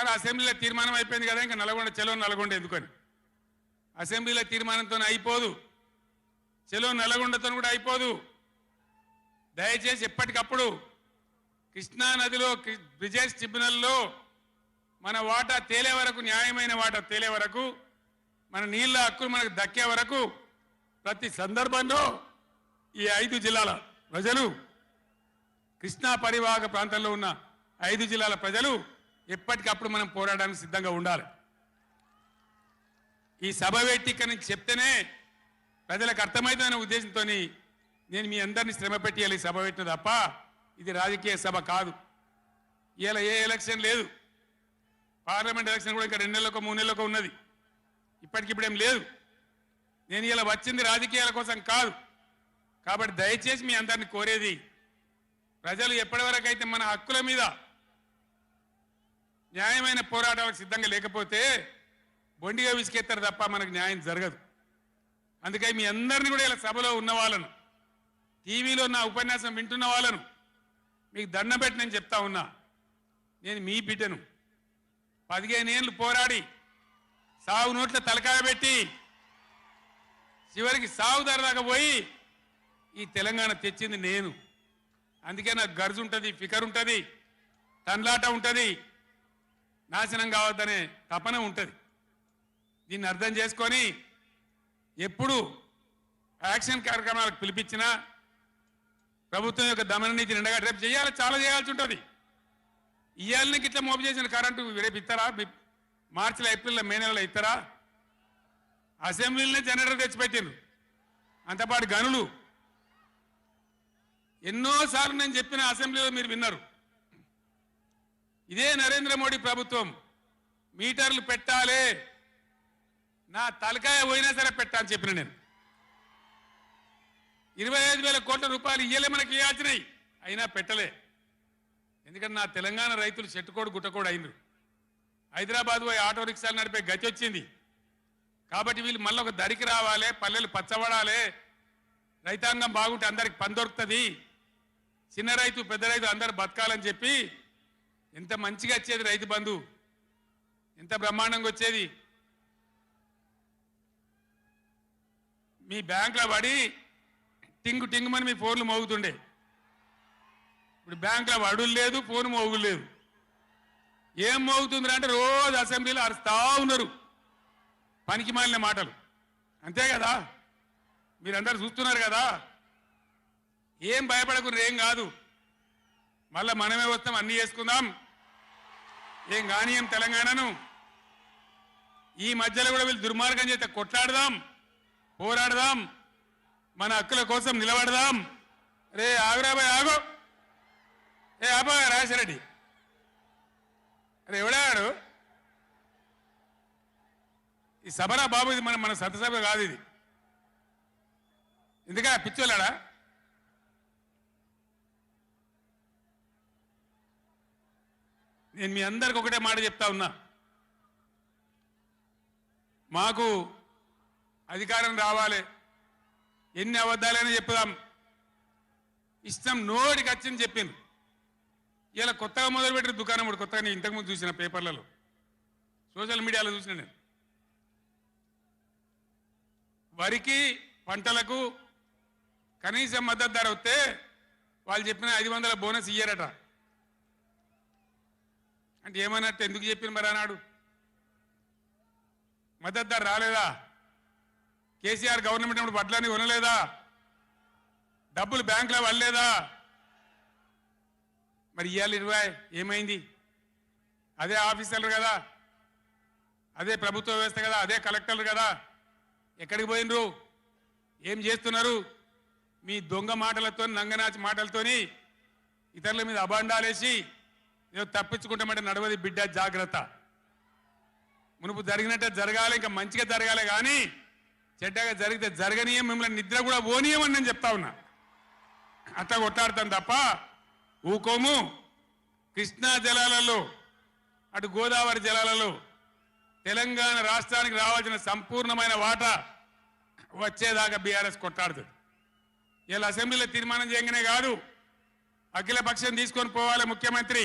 సరే అసెంబ్లీలో తీర్మానం అయిపోయింది కదా ఇంకా నల్గొండ చెలో నల్గొండ ఎందుకని? అసెంబ్లీలో తీర్మానంతో అయిపోదు. చెలో నల్గొండతో కూడా అయిపోదు. దయచేసి ఎప్పటికప్పుడు కృష్ణా నదిలో కృ- ట్రిబ్యునల్లో మన వాటా తేలే వరకు న్యాయమైన వాటా తేలే వరకు మన నీళ్ళ హక్కులు మనకు దక్కే వరకు ప్రతి సందర్భంలో ఈ ఐదు జిల్లాల ప్రజలు కృష్ణా పరివాహక ప్రాంతంలో ఉన్న ఐదు జిల్లాల ప్రజలు ఎప్పటికప్పుడు మనం పోరాడడానికి సిద్ధంగా ఉండాలి. ఈ సభ పెట్టి నుంచి చెప్తేనే ప్రజలకు అర్థమవుతుందనే ఉద్దేశంతో నేను మీ అందరినీ శ్రమ పెట్టేయాలి ఈ సభ పెట్టిన తప్ప ఇది రాజకీయ సభ కాదు. ఇలా ఏ ఎలక్షన్ లేదు. పార్లమెంట్ ఎలక్షన్ కూడా ఇంకా రెండు నెలలకు మూడు నెలలకు ఉన్నది. ఇప్పటికిప్పుడేం లేదు. నేను ఇలా వచ్చింది రాజకీయాల కోసం కాదు. కాబట్టి దయచేసి మీ అందరిని కోరేది ప్రజలు ఎప్పటివరకు అయితే మన హక్కుల మీద న్యాయమైన పోరాటాలకు సిద్ధంగా లేకపోతే బొండిగా విసికెత్తారు తప్ప మనకు న్యాయం జరగదు. అందుకని మీ అందరిని కూడా ఇలా సభలో ఉన్న వాళ్ళను టీవీలో నా ఉపన్యాసం వింటున్న వాళ్ళను మీకు దండం పెట్టి నేను చెప్తా ఉన్నా. నేను మీ బిడ్డను. పదిహేను ఏళ్ళు పోరాడి సాగు నోట్ల తలకాయ పెట్టి చివరికి సాగు దాకా పోయి ఈ తెలంగాణ తెచ్చింది నేను. అందుకే నాకు గర్జు ఉంటుంది ఫికర్ ఉంటుంది తన్లాట ఉంటుంది. నాశనం కావద్దనే తపన ఉంటుంది. దీన్ని అర్థం చేసుకొని ఎప్పుడు యాక్షన్ కార్యక్రమాలకు పిలిపించినా ప్రభుత్వం యొక్క దమన నీతి నిండగా రేపు చేయాలి చాలా చేయాల్సి ఉంటుంది. ఇవాళ ఇట్లా మోపు చేసిన కరెంటు రేపు ఇస్తారా మార్చిలో ఏప్రిల్లో మే నెలలో ఇస్తారా అసెంబ్లీలోనే జనరేటర్ తెచ్చిపెట్టిండ్రు. అంతపాటు గనులు. ఎన్నోసార్లు నేను చెప్పిన అసెంబ్లీలో మీరు విన్నారు. ఇదే నరేంద్ర మోడీ ప్రభుత్వం. మీటర్లు పెట్టాలి. నా తలకాయ పోయినా సరే పెట్టా అని చెప్పిన నేను. ఇరవై ఐదు వేల కోట్ల రూపాయలు ఇయ్యలే మనకి ఇవ్వాల్సినాయి అయినా పెట్టలే. ఎందుకంటే నా తెలంగాణ రైతులు చెట్టుకోడు గుట్టకోడు అయినరు. హైదరాబాద్ పోయి ఆటో రిక్షాలు నడిపే గతి వచ్చింది. కాబట్టి వీళ్ళు మళ్ళీ ఒక దరికి రావాలి పల్లెలు పచ్చబడాలి. రైతాంగం బాగుంటే అందరికి పని దొరుకుతుంది. చిన్న రైతు పెద్ద రైతు అందరు బతకాలని చెప్పి ఎంత మంచిగా వచ్చేది రైతు బంధు? ఎంత బ్రహ్మాండంగా వచ్చేది? మీ బ్యాంకులో పడి టింగు టింగుమని మీ ఫోన్లు మోగుతుండే. ఇప్పుడు బ్యాంకులో వడులు లేదు ఫోన్ మోగులు లేదు. ఏం మోగుతుందిరా అంటే రోజు అసెంబ్లీలో అరుస్తా ఉన్నారు. పనికి మాలిన మాటలు. అంతే కదా? మీరందరూ చూస్తున్నారు కదా? ఏం భయపడకుండా ఏం కాదు. మళ్ళా మనమే వస్తాం అన్ని చేసుకుందాం. ఏం కానీయం తెలంగాణను? ఈ మధ్యలో కూడా వీళ్ళు దుర్మార్గం చేస్తే కొట్లాడదాం పోరాడదాం మన హక్కుల కోసం నిలబడదాం. రే ఆగురాబాయ్ ఆగు. ఏ ఆబా రాజశరెడ్డి అరే ఎవడాడు ఈ సభరా బాబు ఇది మన మన సభ కాదు ఇది. ఎందుకా పిచ్చోళ్ళాడా? నేను మీ అందరికి ఒకటే మాట చెప్తా ఉన్నా. మాకు అధికారం రావాలి. ఎన్ని అబద్ధాలైనా చెప్పుదాం. ఇష్టం నోటికి వచ్చింది చెప్పింది ఇలా కొత్తగా మొదలుపెట్టిన దుకాణం ఒకటి కొత్తగా నేను ఇంతకుముందు చూసిన పేపర్లలో. సోషల్ మీడియాలో చూసిన నేను. వరికి పంటలకు కనీసం మద్దతు ధర వస్తే వాళ్ళు చెప్పిన ఐదు వందల బోనస్ ఇయ్యారట. అంటే ఏమన్నట్టు ఎందుకు చెప్పిన మరి అన్నాడు మద్దతు ధర రాలేదా? కేసీఆర్ గవర్నమెంట్ అప్పుడు వడ్లని కొనలేదా? డబ్బులు బ్యాంకులో వల్లేదా మరి ఇవాళ ఇరవై ఏమైంది? అదే ఆఫీసర్లు కదా? అదే ప్రభుత్వ వ్యవస్థ కదా? అదే కలెక్టర్లు కదా? ఎక్కడికి పోయినరు? ఏం చేస్తున్నారు? మీ దొంగ మాటలతో నంగనాచి మాటలతోని ఇతరుల మీద అబాండాలేసి ఏదో తప్పించుకుంటామంటే నడవది బిడ్డ జాగ్రత్త. మునుపు జరిగినట్టే జరగాలి ఇంకా మంచిగా జరగాలి కానీ చెడ్డగా జరిగితే జరగనీయం మిమ్మల్ని నిద్ర కూడా పోనీయమని నేను చెప్తా ఉన్నా. అట్లా కొట్లాడతాను తప్ప ఊకోము. కృష్ణా జలాలలో అటు గోదావరి జలాలలో తెలంగాణ రాష్ట్రానికి రావాల్సిన సంపూర్ణమైన వాటా వచ్చేదాకా బీఆర్ఎస్ కొట్లాడుతుంది. ఇలా అసెంబ్లీలో తీర్మానం చేయగానే కాదు అఖిలపక్షం తీసుకొని పోవాలి ముఖ్యమంత్రి.